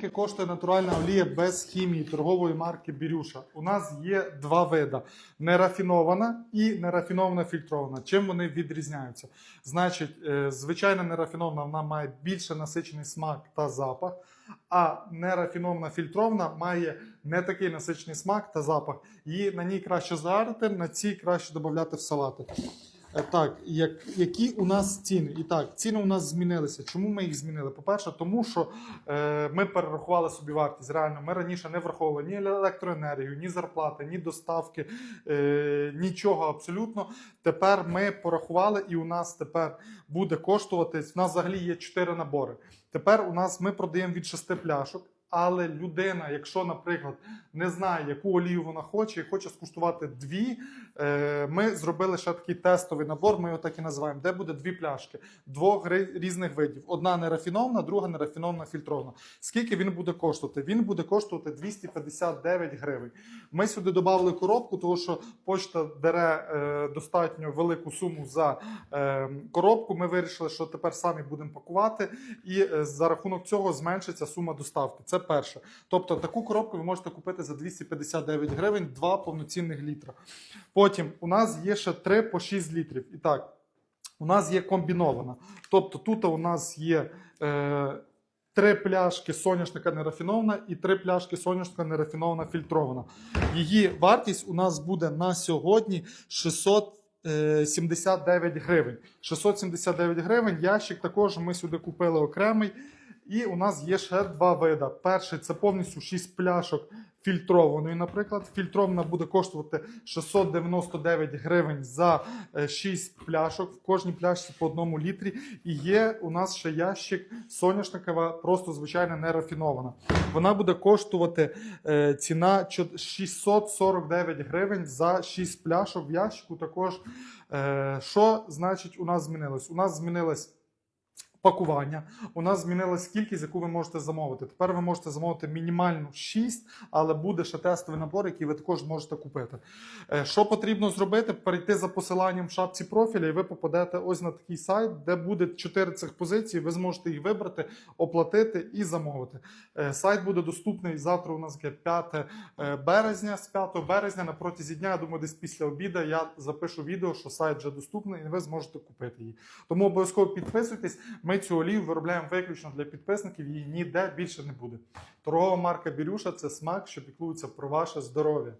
Скільки коштує натуральна олія без хімії торгової марки Бірюша? У нас є два види: нерафінована і нерафінована фільтрована. Чим вони відрізняються? Значить, е, звичайна нерафінована вона має більше насичений смак та запах, а нерафінована фільтрована має не такий насичений смак та запах. Її на ній краще жарити, на цій краще додати в салати. Е, Так, як, які у нас ціни? І так, ціни у нас змінилися. Чому ми їх змінили? По-перше, тому що е, ми перерахували собі вартість. Реально, ми раніше не враховували ні електроенергію, ні зарплати, ні доставки, е, нічого абсолютно. Тепер ми порахували, і у нас тепер буде коштувати. У нас взагалі є 4 набори. Тепер у нас ми продаємо від 6 пляшок. Але людина, якщо, наприклад, не знає, яку олію вона хоче, і хоче скуштувати дві, е, ми зробили ще такий тестовий набор, ми його так і називаємо, де буде дві пляшки двох різних видів. Одна нерафінована, друга нерафінована фільтрована. Скільки він буде коштувати? Він буде коштувати 259 гривень. Ми сюди додали коробку, тому що почта бере е, достатньо велику суму за е, коробку. Ми вирішили, що тепер самі будемо пакувати, і за рахунок цього зменшиться сума доставки. Це перше. Тобто таку коробку ви можете купити за 259 гривень, два повноцінних літра. Потім у нас є ще 3 по 6 літрів. І так, у нас є комбінована. Тобто тут у нас є. Е, Три пляшки соняшника нерафінована і три пляшки соняшника нерафінована фільтрована. Її вартість у нас буде на сьогодні 679 гривень. 679 гривень. Ящик також ми сюди купили окремий. І у нас є ще два види. Перший це повністю 6 пляшок фільтрованої. Наприклад, фільтрована буде коштувати 699 гривень за 6 пляшок. В кожній пляшці по одному літрі. І є у нас ще ящик соняшникова, просто звичайно не рафінована. Вона буде коштувати е, ціна чо- 649 гривень за 6 пляшок в ящику. Також е, що значить у нас змінилось? У нас змінилось. Пакування. У нас змінилась кількість, яку ви можете замовити. Тепер ви можете замовити мінімальну 6, але буде ще тестовий набор, який ви також можете купити. Е, Що потрібно зробити? Перейти за посиланням в шапці профіля, і ви попадете ось на такий сайт, де буде 4 цих позиції. Ви зможете їх вибрати, оплатити і замовити. Е, Сайт буде доступний завтра. У нас є 5 е, березня. З 5 березня на протязі дня, я думаю, десь після обіду я запишу відео, що сайт вже доступний, і ви зможете купити її. Тому обов'язково підписуйтесь. Ми цю олію виробляємо виключно для підписників, її ніде більше не буде. Торгова марка Бірюша це смак, що піклується про ваше здоров'я.